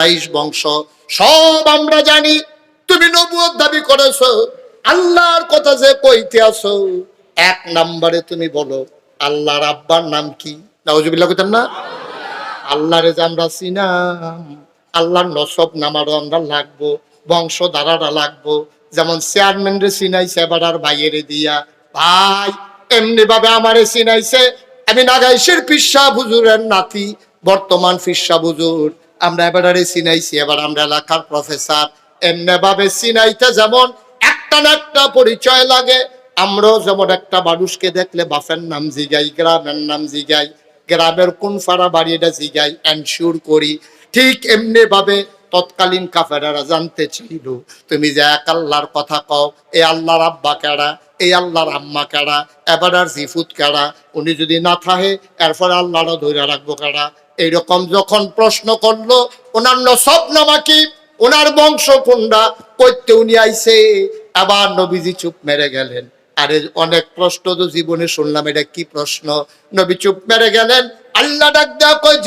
বাইশ বংশ। সব আমরা জানি, তুমি নবুয়ত দাবি করেছ। আল্লাহর কথা যে কইতে আসো, এক নম্বরে তুমি বলো, আল্লাহর আব্বার নাম কি? নাউজুবিল্লাহ কইতেন না? আল্লাহরে যে আমরা চিনাম, আল্লাহর নসব নামারও আমরা লাগবো বংশ দ্বারারা লাগবো। যেমন চেয়ারম্যান রে চিনাইছে, এবার আর বাইরে দিয়া। ভাই এমনি ভাবে আমারে চিনাইছে। আমি নাগাইশের পিসা হুজুরের নাতি, বর্তমান ফিসা হুজুর। আমরা এবারে চিনাইছি, এবার আমরা এলাকার প্রফেসর। এমনি ভাবে চিনাইতে যেমন একটা না একটা পরিচয় লাগে, আমরাও যেমন একটা মানুষকে দেখলে বাপের নাম জিগাই, গ্রামের নাম জিগাই, গ্রামের কোন ফাড়া বাড়ি এটা জিগাই এনশিওর করি। ঠিক এমনি ভাবে তৎকালীন কাফেরারা জানতে চাইল, তুমি যে এক আল্লাহর কথা কও এই আল্লাহর আব্বা কেডা এই আল্লাহর আম্মা কেডা, এবার আর জিফুত কেডা, উনি যদি না থাকে, এরপর আল্লাহরও ধরে রাখব কেডা। এইরকম যখন প্রশ্ন করল, ওনার সব নামা কি ওনার বংশ কোনটা কইতে উনি আইছে, আবার নবীজি চুপ মেরে গেলেন। আরে অনেক প্রশ্ন তো জীবনে শুনলাম, এটা কি প্রশ্ন? নবী চুপ মেরে গেলেন, আল্লাহ ডাক দেওয়া কয়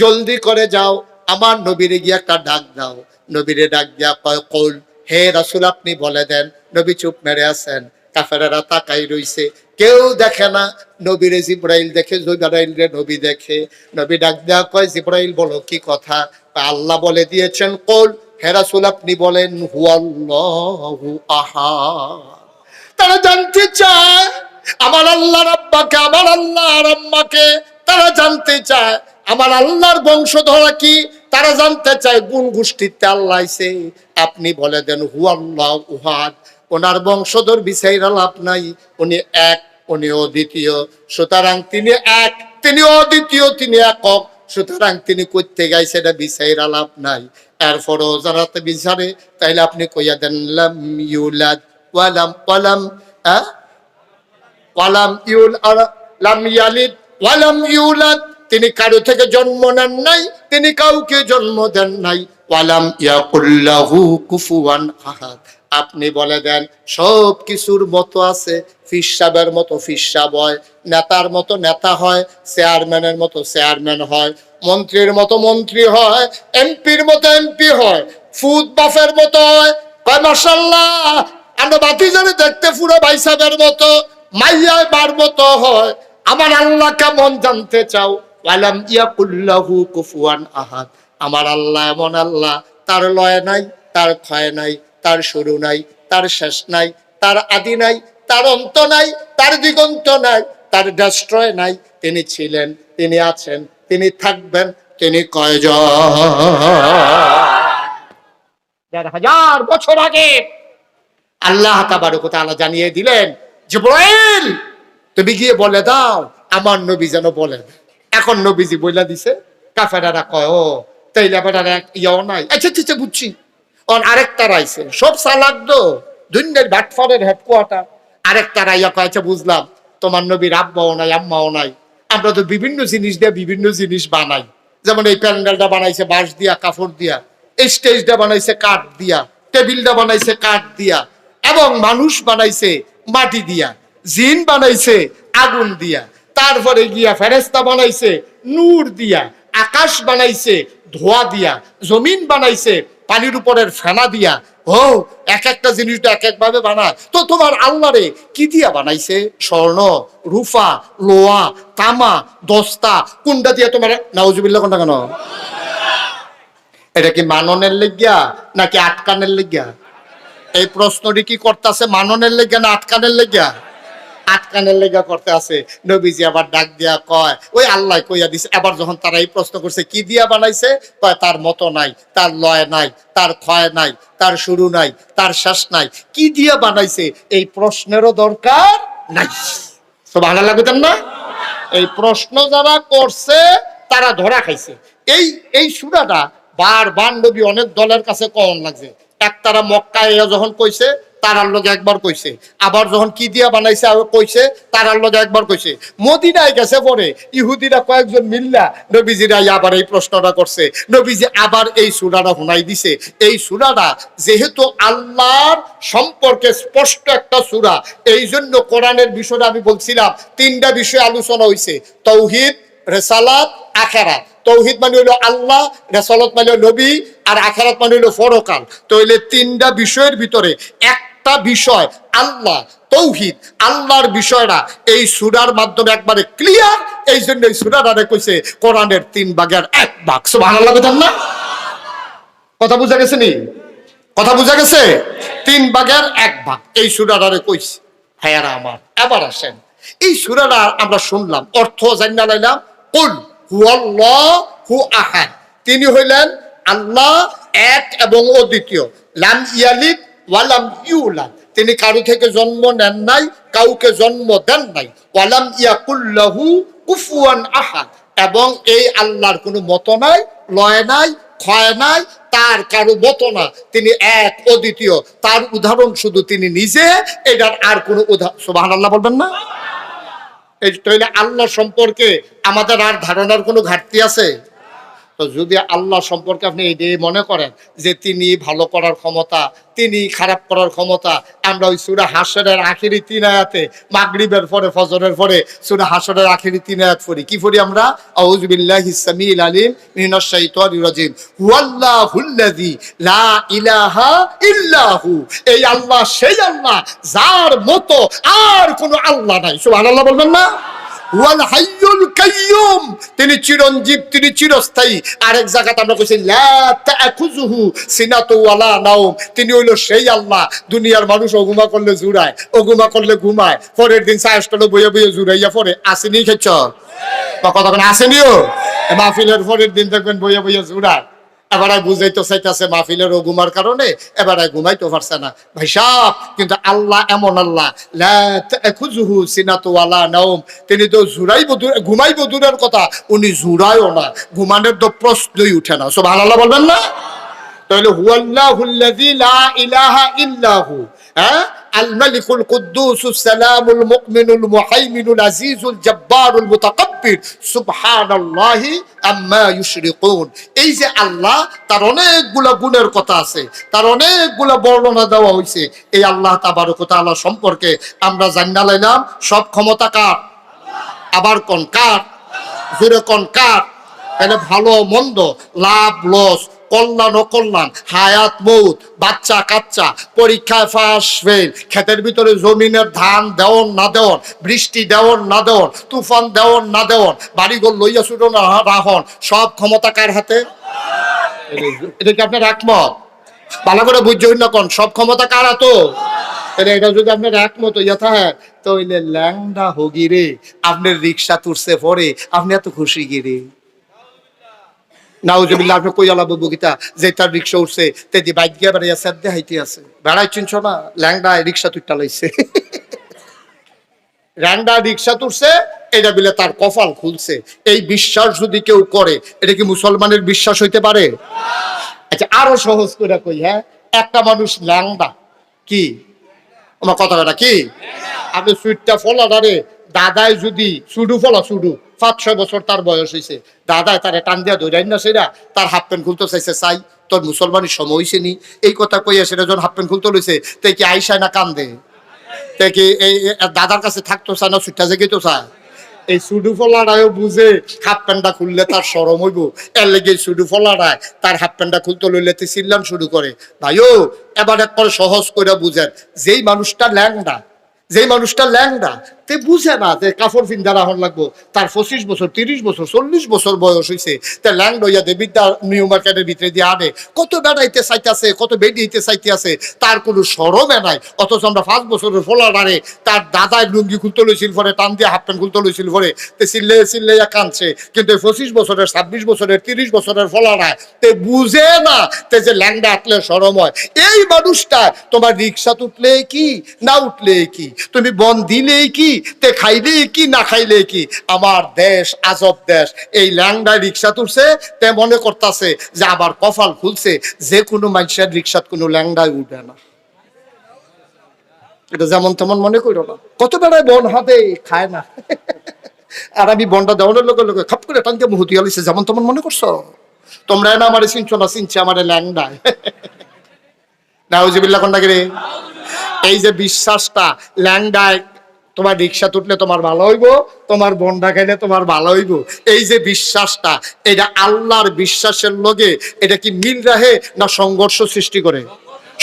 জলদি করে যাও, আমার নবীরে গিয়ে একটা ডাক দাও। নবীরে ডাক দেওয়া কয়, কল, হে রাসুল, আপনি বলে দেন, নবী চুপ মেরে আছেন। কাফেরারা তাকাই রইছে। কেউ দেখে না। নবীরে জিব্রাইল দেখে জিব্রাইল রে নবী দেখে। নবী ডাক দেওয়া কয়, জিব্রাইল, বলো কি কথা? আল্লাহ বলে দিয়েছেন, কল, হে রাসুল, আপনি বলেন, হুয়াল্লাহু আহাদ। তারা জানতে চায়, আমার আল্লাহর আব্বাকে, আমার আল্লাহর আম্মাকে তারা জানতে চায়। আমার আল্লাহর বংশধরা কি? তারা জানতে চায় গুণ গোষ্ঠীতে আল্লাহ আপনি বলে দেন হু আল্লাহ উহাদ ওনার বংশধর বিচাইরা লাভ নাই, উনি এক, উনি অদ্বিতীয়। সুতরাং তিনি এক, তিনি অদ্বিতীয়, তিনি একক। সুতরাং তিনি করতে গাই সেটা বিচাইরা লাভ নাই। এরপরও যারা তো বিচারে, তাইলে আপনি কইয়া দেন, লাম ইউলাদ ওয়ালাম ওয়ালাম ওয়ালাম ইউল লাম ইয়ালিদ ওয়ালাম ইউলাদ। তিনি কারও থেকে জন্ম নেন নাই, তিনি কাউকে জন্ম দেন নাই। ওয়ালাম ইয়াকুল্লাহু কুফুয়ান আহাদ। আপনি বলে দেন, সব কিছুর মতো আছে ফিসাবের মতো ফিসাব হয়, নেতার মতো নেতা হয়, চেয়ারম্যানের মতো চেয়ারম্যান হয়, মন্ত্রীর মতো মন্ত্রী হয়, এমপির মতো এমপি হয়, ফুদ বাফের মতো হয়, কয় মাসাল্লাহ আমরা বাতিজারে দেখতে পুরো বাইসাবের মতো, মাইয়ায় বার মতো হয়, আমার আল্লাহ কেমন জানতে চাও? ওয়ালাম ইয়াকুল্লাহু কুফুয়ান আহাদ, আমার আল্লাহ এমন আল্লাহ, তার লয় নাই, তার ক্ষয় নাই তার শুরু নাই তার শেষ নাই তার আদি নাই তার অন্ত নাই তার দিগন্ত নাই তার ডাস্ট্রয় নাই। তিনি ছিলেন তিনি আছেন তিনি থাকবেন তিনি কয়জন? হাজার বছর আগে আল্লাহ তাবারক তাআলা জানিয়ে দিলেন যে জিব্রাইল তুমি গিয়ে বলে দাও আমার নবী যেন বলেন এখন নবীজি বইলা দিছে কাফেরারা কয় ও তাইলে আবার ইয়াও নাই। আচ্ছা আচ্ছা আচ্ছা, বুঝছি। অন আরেকটা রাইছে। সব সালাক দুনিয়ার ভাটফারের হেডকোয়ার্টার। আরেকটা রাইয়া কয় আচ্ছা বুঝলাম, তোমার নবীর আব্বাও নাই, আম্মাও নাই। আমরা তো বিভিন্ন জিনিস দিয়ে বিভিন্ন জিনিস বানাই। যেমন এই প্যান্ডেলটা বানাইছে বাঁশ দিয়া কাপড় দিয়া। এই স্টেজটা বানাইছে কাঠ দিয়া। টেবিলটা বানাইছে কাঠ দিয়া। এবং মানুষ বানাইছে মাটি দিয়া। জিন বানাইছে আগুন দিয়া। তারপরে গিয়া ফেরেস্তা বানাইছে নূর দিয়া। আকাশ বানাইছে, ধোয়া দিয়া, জমিন বানাইছে, পানির উপরের ফেনা দিয়া। ও এক একটা জিনিসটা এক এক ভাবে বানায়। তো তোমার আল্লাহরে কি দিয়া বানাইছে? স্বর্ণ রূফা লোহা, তামা, দস্তা, কোনটা দিয়া তোমার? নাউজুবিল্লাহ, কোনটা কেন? এটা কি মাননের লেগিয়া নাকি আটকানের লেগিয়া? এই প্রশ্নটি কি করতেছে মাননের লেগিয়া না আটকানের লেগিয়া? আটকানের লেগা করতে আছে। নবীজি আবার ডাক দিয়া কয়, ওই আল্লাহ কইয়া দিছে। আবার যখন তারা এই প্রশ্ন করছে, কি দিয়া বানাইছে? কয়, তার মতো নাই, তার লয় নাই, তার ক্ষয় নাই, তার শুরু নাই, তার শেষ নাই। কি দিয়া বানাইছে? এই প্রশ্নেরও দরকার নাই। তো ভালো লাগতেন না? এই প্রশ্ন যারা করছে, তারা ধরা খাইছে। এই এই সুরাটা বার বান্ধবী অনেক দলের কাছে কম লাগছে। এক তারা মক্কায় যখন কইছে তারার লগে একবার কইছে। আবার যখন কি দিয়া বানাইছে আবার কইছে তারার লগে একবার কইছে। মদিনায় গেছে পরে ইহুদিরা কয়েকজন মিল্লা নবীজিরা আবার এই প্রশ্নটা করছে। নবীজি আবার এই সুরাটা শুনাই দিছে। এই সুরাটা যেহেতু আল্লাহর সম্পর্কে স্পষ্ট একটা সুরা এই জন্য কোরআনের বিষয়টা আমি বলছিলাম, তিনটা বিষয়ে আলোচনা হইছে। তৌহিদ, রেসালাত, আখেরাত। তৌহিদ মানে হইল আল্লাহ, রেসালত মানে হলো নবী, আর আখারাত মানে হইল ফরকাল তো হইলে তিনটা বিষয়ের ভিতরে একটা বিষয়, আল্লাহ, তৌহিদ, আল্লাহর বিষয়টা এই সুরার মাধ্যমে একবারে ক্লিয়ার এই জন্য এই সুরাটারে কইছে, কোরআনের তিন ভাগের এক ভাগ। বুঝেন না? কথা বুঝা গেছে নি? কথা বুঝা গেছে? তিন ভাগের এক ভাগ। এই সুরাটারে কইছে ভাইয়ারা আমার, এবার আসেন। এই সুরাটা আমরা শুনলাম, অর্থ জানিনা লাইলাম কুল হু আহাদ। তিনি হইলেন আল্লাহ এক এবং অদ্বিতীয়। লাম ইয়ালিদ ওয়ালাম ইউলাদ। তিনি কারও থেকে জন্ম নেন নাই, কাউকে জন্ম দেন নাই। ওয়ালাম ইয়াকুল্লাহু কুফুয়ান আহাদ। এবং এই আল্লাহর কোনো মত নাই, লয় নাই, ক্ষয় নাই, তার কারও মতো না। তিনি এক অদ্বিতীয়। তার উদাহরণ শুধু তিনি নিজে, এটার আর কোনো উদাহরণ সুবাহ আল্লাহ বলবেন না? এই তাহলে আল্লাহ সম্পর্কে আমাদের আর ধারণার কোনো ঘাটতি আছে? তো যদি আল্লাহ সম্পর্কে আপনি দিয়ে মনে করেন যে তিনি ভালো করার ক্ষমতা, তিনি খারাপ করার ক্ষমতা, আমরা ওই সুরা হাসরের আখেরি তিন আয়াতে, মাগরিবের পরে, ফজরের পরে সুরা হাসরের আখেরি তিন আয়াত পড়ি। কি পড়ি আমরা? আউযুবিল্লাহি সামিল আলিম মিনাশ শাইতানির রাজিম। হুয়াল্লাহুল্লাযী লা ইলাহা ইল্লাহু। এই আল্লাহ, সেই আল্লাহ, যার মতো আর কোনো আল্লাহ নাই। সুবহানাল্লাহ বলবেন না? তিনি চিরঞ্জীব, তিনি চিরস্থায়ী। আরেক জায়গাতে আমরা কইছি, লা তাখুযুহু সিনাতু ওয়ালা নাওম। তিনি হইল সেই আল্লাহ। দুনিয়ার মানুষ অগুমা করলে জুড়ায় অগুমা করলে ঘুমায়। পরের দিন সায়স্টলে বইয়ে বইয়ে জুড়াইয়া পরে আসেনি খেচ্ছ? বা কতক্ষণ আসেনিও? মাহফিলের পরের দিন দেখবেন বইয়ে বইয়ে জুড়ায়। এবারে বুঝাইতে চাইতেছে মাহফিলের ও ঘুমার কারণে, এবারে ঘুমাইতে পারছে না। ভাই সাহ, কিন্তু আল্লাহ এমন আল্লাহ তাখুযুহু সিনাতু ওয়ালা নাওম তিনি তো জুড়াইব ঘুমাইব দূরের কথা, উনি জুড়ায়ও না, ঘুমানোর তো প্রশ্নই উঠে না। সব আল্লাহ বলবেন না? তাহলে হুয়াল্লাহুল্লাযী লা ইলাহা ইল্লাহু হ্যাঁ? আল মালিকুল কুদ্দুসুস সালামুল মুমিনুল মুহাইমিনুল আজিজুল জাব্বারুল মুতাকাব্বির। সুবহানাল্লাহি আম্মা ইউশরিকুন। এই যে আল্লাহ, তার অনেকগুলা গুণের কথা আছে, তার অনেকগুলা বর্ণনা দেওয়া হয়েছে এই আল্লাহ তাবারক তাআলা সম্পর্কে আমরা জান্না লাইলাম, সব ক্ষমতা কার? আবার কোন কার? জোরে কোন কার? তাহলে ভালো মন্দ, লাভ, লস কল্যাণ অকল্যাণ হায়াত, মৌত, বাচ্চা, কাচ্চা, পরীক্ষায় ফাঁস ফেল, ক্ষেতের ভিতরে জমিনের ধান দেওয়ন না দেওয়ন বৃষ্টি দেওয়ন না দেওয়ন তুফান দেওয়ন না দেওয়ন বাড়িঘর লইয়া ছুটো না রাহন, সব ক্ষমতা কার হাতে? এটা কি আপনার একমত? ভালো করে বুঝছেন না কোন, সব ক্ষমতা কার হাতো? এটা যদি আপনার একমত ইয়া থাকে তো ল্যাংডা হগিরে, আপনার রিক্সা তুলছে পরে, আপনি এত খুশি গিরে নাউজুবিল্লাহ, আপনি কই বগিতা? যে তার রিক্সা উঠছে বাইক দেখাইতে আছে। বেড়াই চিনছ না? ল্যাংডা রিক্সা তুইটা লাইছে। র্যান্ডা রিক্সা তুলছে এটা বিলে তার কপাল খুলছে। এই বিশ্বাস যদি কেউ করে, এটা কি মুসলমানের বিশ্বাস হইতে পারে? আচ্ছা আরও সহজ করে কই হ্যাঁ? একটা মানুষ ল্যাংডা, কি? আমার কথা কি? আপনি সুইটটা ফলা দাঁড়ে দাদাই যদি সুডু ফলা সুডু পাঁচ, ছয় বছর তার বয়স হয়েছে দাদাই তারে টান দিয়া ধরাই না সেটা তার হাফ প্যান্ট খুলতে চাইছে, চাই, তোর মুসলমানের সময় হয়েছে নি। এই কথা কইয়া সেটা যখন হাফ প্যান্ট খুলতে লইছে তাই কি আইসায় না কান্দে? তাই কি এই দাদার কাছে থাকতো চায় না চায়? এই সুডু বুঝে, হাফ প্যান্টটা খুললে তার সরম হইব। এর লেগে সুডু ফলারায় তার হাফ প্যান্টটা খুলতে লইলে তে চিল্লান শুরু করে। ভাইও, এবার একবার সহজ করে বুঝেন, যেই মানুষটা ল্যাংডা, যেই মানুষটা ল্যাংডা তে বুঝে না যে কাপড় ফিন্দা রাহন লাগবো। তার পঁচিশ বছর, তিরিশ বছর, চল্লিশ বছর বয়স হয়েছে তে ল্যাংড হইয়া দেবিদ্যা নিউ মার্কেটের ভিতরে দিয়ে আনে। কত বেড়াইতে চাইতেছে, কত বেডিতে চাইতে আছে তার কোনো সরমে নাই। অথচ আমরা পাঁচ বছরের ফোলা আরে তার দাদায় লুঙ্গি খুলতে লইছিল পরে, টান দিয়ে হাফ প্যান্ট খুলতে লইছিল পরে। তে চিল্লে চিল্লে কাঁদছে। কিন্তু পঁচিশ বছরের, ছাব্বিশ বছরের, তিরিশ বছরের ফলারায় তে বুঝে না তে যে ল্যাংডা আটলে সরম হয়। এই মানুষটা তোমার রিক্সা উঠলে কি, না উঠলে কি? তুমি বন দিলে কি? তে খাইলে কি, না খাইলে কি? আমার দেশ আজব দেশ। এই ল্যাংডা রিক্সা তুলছে, তে মনে করতেছে যে আবার কপাল খুলছে। যে কোনো মানুষের রিক্সাত কোনো ল্যাংডায় উঠবে না। এটা যেমন তেমন মনে করো না। কত বেড়ায় বন হাতে খায় না। আর আমি বনটা দেওয়ানোর লোকের লোকে খাপ করে টানতে মুহূর্তে আলিছে যেমন তেমন মনে করছ? তোমরা না আমারে চিনছো না, চিনছে আমারে ল্যাংডায় নাউজিবিল্লা কোনটা রে? এই যে বিশ্বাসটা ল্যাংডায় তোমার রিক্সা তুটলে তোমার ভালো হইব, তোমার বন্ডা খাইলে তোমার ভালো হইব। এই যে বিশ্বাসটা, এটা আল্লাহর বিশ্বাসের লগে এটা কি মিল রাহে না সংঘর্ষ সৃষ্টি করে?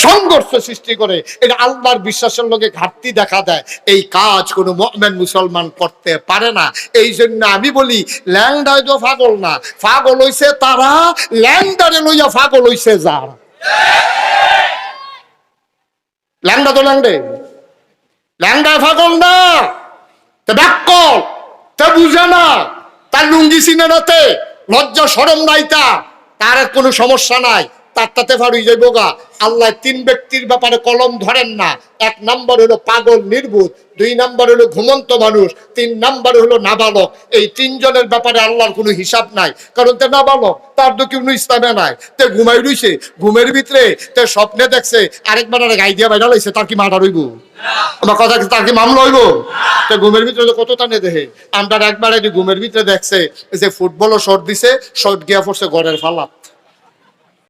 সংঘর্ষ সৃষ্টি করে, এটা আল্লাহর বিশ্বাসের লোকে ঘাটতি দেখা দেয়। এই কাজ কোনো মুমিন মুসলমান করতে পারে না। এই জন্য আমি বলি ল্যাংডায় তো ফাগল না। ফাগল হইছে তারা ল্যাংডারে লইয়া ফাগল হইছে যার। ল্যাংডা তো ল্যাংডে ল্যাংডায় ফাগল না, তে ব্যাকল, তে বুঝে না, তার লুঙ্গি চিনে নাতে লজ্জা সরম নাই তা, তার কোনো সমস্যা নাই। তার তাতে ফাড়ুই যাইব গা। আল্লাহ তিন ব্যক্তির ব্যাপারে কলম ধরেন না। এক নাম্বার হলো পাগল, নির্বুধ। দুই নাম্বার হলো ঘুমন্ত মানুষ। তিন নাম্বার হলো নাবালক। এই তিনজনের ব্যাপারে আল্লাহর কোনো হিসাব নাই। কারণ তে নাবালক, তার তো কোনো ইসলামে নাই। তে ঘুমাই রইছে। ঘুমের ভিতরে তে স্বপ্নে দেখছে, আরেকবার আর গাই দিয়া বাইরা লাইছে, তার কি মাথা রইব আমার কথা তার কি মামলা হইব? তো ঘুমের ভিতরে তো কত টানে দেখে আমরা একবার ঘুমের ভিতরে দেখছে যে ফুটবলও শর্ট দিছে শর্ট গিয়া পড়ছে ঘরের ফালাত